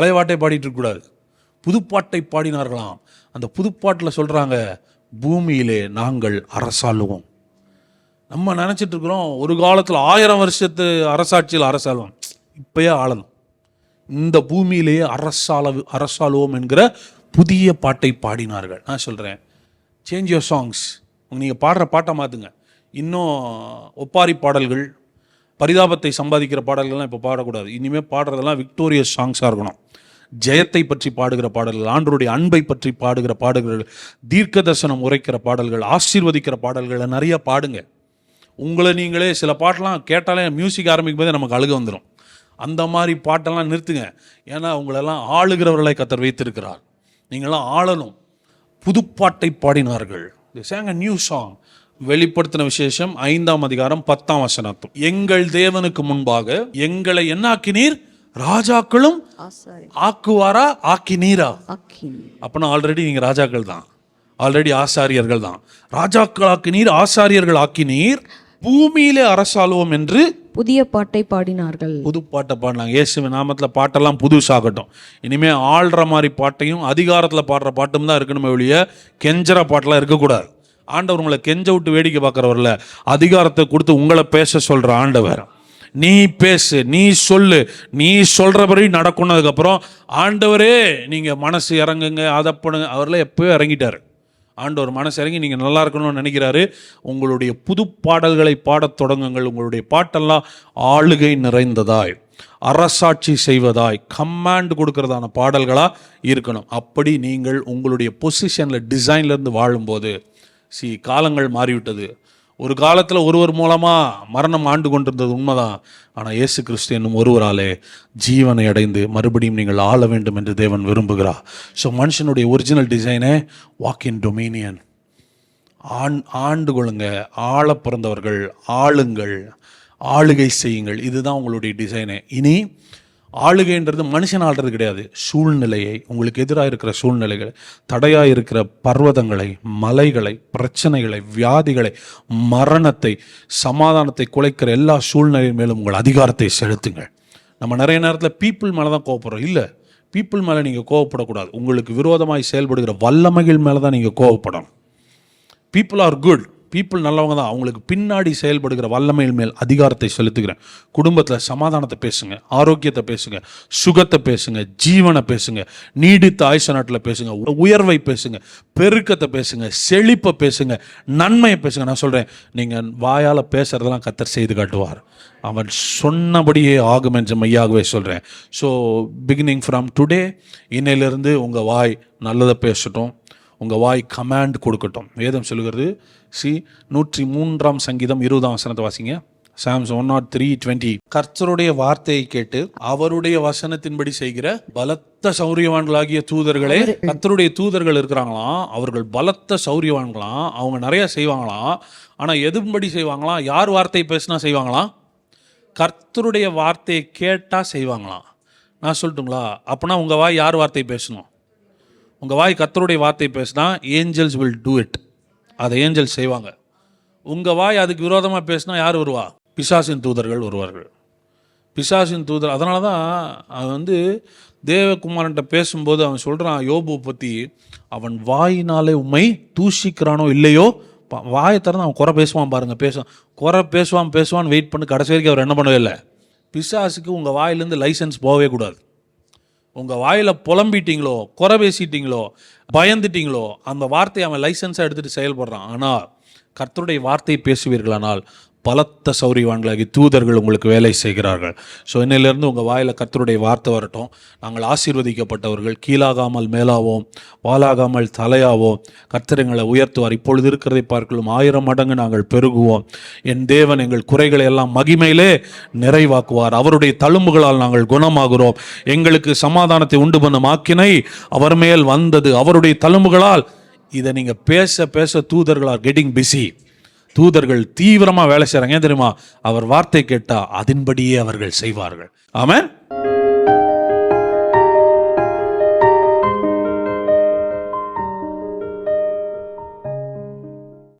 பழைய பாட்டை பாடிட்டு இருக்கக்கூடாது புதுப்பாட்டை பாடினார்களாம். அந்த புதுப்பாட்டில் சொல்கிறாங்க பூமியிலே நாங்கள் அரசாளுவோம். நம்ம நினச்சிட்டு இருக்கிறோம் ஒரு காலத்தில் ஆயிரம் வருஷத்து அரசாட்சியில் அரசாளுவோம். இப்பயே ஆளணும். இந்த பூமியிலேயே அரசாள அரசாளுவோம் என்கிற புதிய பாட்டை பாடினார்கள். நான் சொல்கிறேன் சேஞ்ச் யோர் சாங்ஸ் நீங்கள் பாடுற பாட்டை மாற்றுங்க இன்னும் ஒப்பாரி பாடல்கள் பரிதாபத்தை சம்பாதிக்கிற பாடல்கள்லாம் இப்போ பாடக்கூடாது. இனிமேல் பாடுறதெல்லாம் விக்டோரியஸ் சாங்ஸாக இருக்கணும். ஜெயத்தை பற்றி பாடுகிற பாடல்கள் ஆண்டருடைய அன்பை பற்றி பாடுகிற பாடல்கள் தீர்க்க தரிசனம் உரைக்கிற பாடல்கள் ஆசீர்வதிக்கிற பாடல்களை நிறைய பாடுங்க. உங்களை நீங்களே சில பாட்டெல்லாம் கேட்டாலே மியூசிக் ஆரம்பிக்கும் போதே நமக்கு அழுக வந்துடும் அந்த மாதிரி பாட்டெல்லாம் நிறுத்துங்க. ஏன்னா உங்களெல்லாம் ஆளுகிறவர்களை கத்தர் வைத்திருக்கிறார். நீங்களாம் ஆளணும். புதுப்பாட்டை பாடினார்கள். சேங்க நியூ சாங் வெளிப்படுத்தின விசேஷம் ஐந்தாம் அதிகாரம் பத்தாம் வசனத்தும் எங்கள் தேவனுக்கு முன்பாக எங்களை என்னாக்கினீர் ராஜாக்களும் ஆக்குவாரா ஆக்கினீரா? அப்பனா ஆல்ரெடி நீங்க ராஜாக்கள் தான். ஆல்ரெடி ஆசாரியர்கள் தான். ராஜாக்கள் ஆக்கினீர் ஆசாரியர்கள் ஆக்கினீர் பூமியிலே அரசாளுவோம் என்று புதிய பாட்டை பாடினார்கள். புது பாட்டை பாடினாங்க. இயேசுவின் நாமத்தில் பாட்டெல்லாம் புதுசாகட்டும். இனிமே ஆள்ற மாதிரி பாட்டையும் அதிகாரத்தில் பாடுற பாட்டும் தான் இருக்கணுமே ஒழிய கெஞ்சற பாட்டெல்லாம் இருக்கக்கூடாது. ஆண்டவர் உங்களை கெஞ்ச விட்டு வேடிக்கை பார்க்குறவரில் அதிகாரத்தை கொடுத்து உங்களை பேச சொல்கிற ஆண்டவர். நீ பேசு நீ சொல்லு. நீ சொல்கிறபடி நடக்குனதுக்கப்புறம் ஆண்டவரே நீங்கள் மனசு இறங்குங்க அதை பண்ணுங்க. அவரெல்லாம் எப்போயோ இறங்கிட்டார். ஆண்டவர் மனசு இறங்கி நீங்கள் நல்லா இருக்கணும்னு நினைக்கிறாரு. உங்களுடைய புது பாடல்களை பாடத் தொடங்குங்கள். உங்களுடைய பாட்டெல்லாம் ஆளுகை நிறைந்ததாய் அரசாட்சி செய்வதாய் கமாண்ட் கொடுக்கறதான பாடல்களாக இருக்கணும். அப்படி நீங்கள் உங்களுடைய பொசிஷனில் டிசைன்லேருந்து வாழும்போது சி காலங்கள் மாறிவிட்டது. ஒரு காலத்தில் ஒருவர் மூலமாக மரணம் ஆண்டு கொண்டிருந்தது உண்மைதான். ஆனால் இயேசு கிறிஸ்து என்னும் ஒருவராலே ஜீவனை அடைந்து மறுபடியும் நீங்கள் ஆள வேண்டும் என்று தேவன் விரும்புகிறார். ஸோ மனுஷனுடைய ஒரிஜினல் டிசைனே வாக் இன் டொமினியன் ஆண் ஆண்டு கொள்ளுங்க. ஆள பிறந்தவர்கள் ஆளுங்கள் ஆளுகை செய்யுங்கள். இதுதான் உங்களுடைய டிசைனே இனி ஆளுகைன்றது மனுஷன் ஆள்றது கிடையாது. சூழ்நிலையை உங்களுக்கு எதிராக இருக்கிற சூழ்நிலைகளை தடையாக இருக்கிற பர்வதங்களை மலைகளை பிரச்சனைகளை வியாதிகளை மரணத்தை சமாதானத்தை குலைக்கிற எல்லா சூழ்நிலையின் மேலும் உங்கள் அதிகாரத்தை செலுத்துங்கள். நம்ம நிறைய நேரத்தில் பீப்புள் மேலே தான் கோவப்படுறோம். இல்லை பீப்புள் மேலே நீங்கள் கோவப்படக்கூடாது. உங்களுக்கு விரோதமாய் செயல்படுகிற வல்லமைகள் மேலே தான் நீங்கள் கோவப்படணும். பீப்புள் ஆர் குட் பீப்புள் நல்லவங்க தான். அவங்களுக்கு பின்னாடி செயல்படுகிற வல்லமையின் மேல் அதிகாரத்தை செலுத்துகிறேன். குடும்பத்தில் சமாதானத்தை பேசுங்க ஆரோக்கியத்தை பேசுங்க சுகத்தை பேசுங்க ஜீவனை பேசுங்க நீடித்த ஆயுச நாட்டில் பேசுங்க உயர்வை பேசுங்க பெருக்கத்தை பேசுங்க செழிப்பை பேசுங்க நன்மையை பேசுங்க. நான் சொல்கிறேன் நீங்கள் வாயால் பேசுகிறதெல்லாம் கத்தர் செய்து காட்டுவார். அவன் சொன்னபடியே ஆகும் என்று மையாகவே சொல்கிறேன் ஸோ பிகினிங் ஃப்ரம் டுடே இன்னையிலிருந்து உங்கள் வாய் நல்லதை பேசட்டும். உங்கள் வாய் கமாண்ட் கொடுக்கட்டும். வேதம் சொல்லுகிறது சி நூற்றி மூன்றாம் சங்கீதம் இருபதாம் வசனத்தை வாசிங்க. Psalms one naught three twenty. கர்த்தருடைய வார்த்தையை கேட்டு அவருடைய வசனத்தின்படி செய்கிற பலத்த சௌரியவான்களாகிய தூதர்களே கர்த்தருடைய தூதர்கள் இருக்கிறாங்களாம் அவர்கள் பலத்த சௌரியவான்களாம் அவங்க நிறைய செய்வாங்களாம் ஆனால் எதுபடி செய்வாங்களாம் யார் வார்த்தை பேசினா செய்வாங்களாம் கர்த்தருடைய வார்த்தையை கேட்டால் செய்வாங்களாம் நான் சொல்லட்டுங்களா? அப்போனா உங்கள் வாய் யார் வார்த்தை பேசணும்? உங்கள் வாய் கத்தருடைய வார்த்தை பேசினா ஏஞ்சல்ஸ் வில் டூ இட் அதை ஏஞ்சல்ஸ் செய்வாங்க. உங்கள் வாய் அதுக்கு விரோதமாக பேசினா யார் வருவா? பிசாசின் தூதர்கள் வருவார்கள். பிசாசின் தூதர் அதனால தான் அவன் வந்து தேவகுமாரன்ட்ட பேசும்போது அவன் சொல்கிறான் யோபு பற்றி அவன் வாயினாலே உண்மை தூஷிக்கிறானோ இல்லையோ? பா- வாயை திறந்து அவன் குறை பேசுவான் பாருங்கள் பேசுவான். குறை பேசுவான் பேசுவான் வெயிட் பண்ணி கடைசி வரைக்கும் அவர் என்ன பண்ணவே இல்லை. பிசாசுக்கு உங்கள் வாயிலேருந்து லைசன்ஸ் போகவே கூடாது. உங்கள் வாயில் புலம்பிட்டீங்களோ குறை பேசிட்டீங்களோ பயந்துட்டீங்களோ அந்த வார்த்தையை அவன் லைசன்ஸாக எடுத்துகிட்டு செயல்படுறான். ஆனால் கர்த்தருடைய வார்த்தையை பேசுவீர்களானால் பலத்த சௌரியவான்களாகி தூதர்கள் உங்களுக்கு வேலை செய்கிறார்கள். ஸோ இன்னிலிருந்து உங்கள் வாயில் கத்தருடைய வார்த்தை வரட்டும். நாங்கள் ஆசீர்வதிக்கப்பட்டவர்கள் கீழாகாமல் மேலாவோம் வாலாகாமல் தலையாவோம். கர்த்தர் உயர்த்துவார். இப்பொழுது இருக்கிறதை பார்க்கலாம் ஆயிரம் மடங்கு நாங்கள் பெருகுவோம். என் தேவன் எங்கள் குறைகளை எல்லாம் மகிமையிலே நிறைவாக்குவார். அவருடைய தழும்புகளால் நாங்கள் குணமாகிறோம். எங்களுக்கு சமாதானத்தை உண்டு பண்ணும் ஆக்கினை அவர் மேல் வந்தது. அவருடைய தழும்புகளால் இதை நீங்கள் பேச பேச தூதர்களார் கெட்டிங் பிஸி தூதர்கள் தீவிரமாக வேலை செய்கிறாங்க ஏன் தெரியுமா? அவர் வார்த்தை கேட்டால் அதன்படியே அவர்கள் செய்வார்கள். ஆமாம்